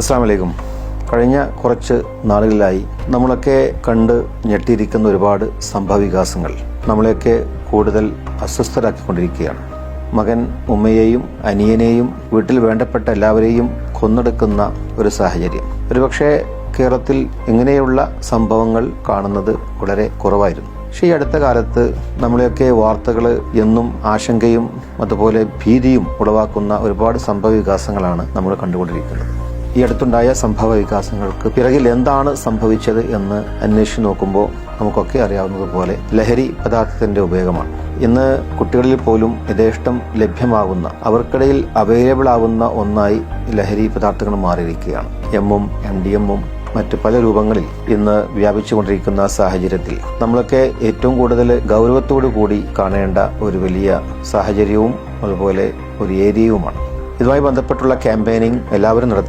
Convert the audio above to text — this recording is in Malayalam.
അസ്സാം വലൈക്കും കഴിഞ്ഞ കുറച്ച് നാളുകളിലായി നമ്മളൊക്കെ കണ്ട് ഞെട്ടിയിരിക്കുന്ന ഒരുപാട് സംഭവവികാസങ്ങൾ നമ്മളെയൊക്കെ കൂടുതൽ അസ്വസ്ഥരാക്കിക്കൊണ്ടിരിക്കുകയാണ്. മകൻ ഉമ്മയെയും അനിയനെയും വീട്ടിൽ വേണ്ടപ്പെട്ട എല്ലാവരെയും കൊന്നെടുക്കുന്ന ഒരു സാഹചര്യം. ഒരുപക്ഷെ കേരളത്തിൽ ഇങ്ങനെയുള്ള സംഭവങ്ങൾ കാണുന്നത് വളരെ കുറവായിരുന്നു. പക്ഷേ ഈ അടുത്ത കാലത്ത് നമ്മളെയൊക്കെ വാർത്തകൾ എന്നും ആശങ്കയും അതുപോലെ ഭീതിയും ഉളവാക്കുന്ന ഒരുപാട് സംഭവ വികാസങ്ങളാണ് നമ്മൾ കണ്ടുകൊണ്ടിരിക്കുന്നത്. ഈ അടുത്തുണ്ടായ സംഭവ വികാസങ്ങൾക്ക് പിറകിൽ എന്താണ് സംഭവിച്ചത് എന്ന് അന്വേഷിച്ച് നോക്കുമ്പോൾ നമുക്കൊക്കെ അറിയാവുന്നതുപോലെ ലഹരി പദാർത്ഥത്തിന്റെ ഉപയോഗമാണ്. ഇന്ന് കുട്ടികളിൽ പോലും യഥേഷ്ടം ലഭ്യമാകുന്ന അവർക്കിടയിൽ അവൈലബിൾ ആവുന്ന ഒന്നായി ലഹരി പദാർത്ഥങ്ങൾ മാറിയിരിക്കുകയാണ്. എമ്മും എം ഡി എമ്മും മറ്റ് പല രൂപങ്ങളിൽ ഇന്ന് വ്യാപിച്ചുകൊണ്ടിരിക്കുന്ന സാഹചര്യത്തിൽ നമ്മളൊക്കെ ഏറ്റവും കൂടുതൽ ഗൗരവത്തോടു കൂടി കാണേണ്ട ഒരു വലിയ സാഹചര്യവും അതുപോലെ ഒരു ഏരിയയുമാണ്. ഇതുമായി ബന്ധപ്പെട്ടുള്ള ക്യാമ്പയിനിങ് എല്ലാവരും നടത്തുക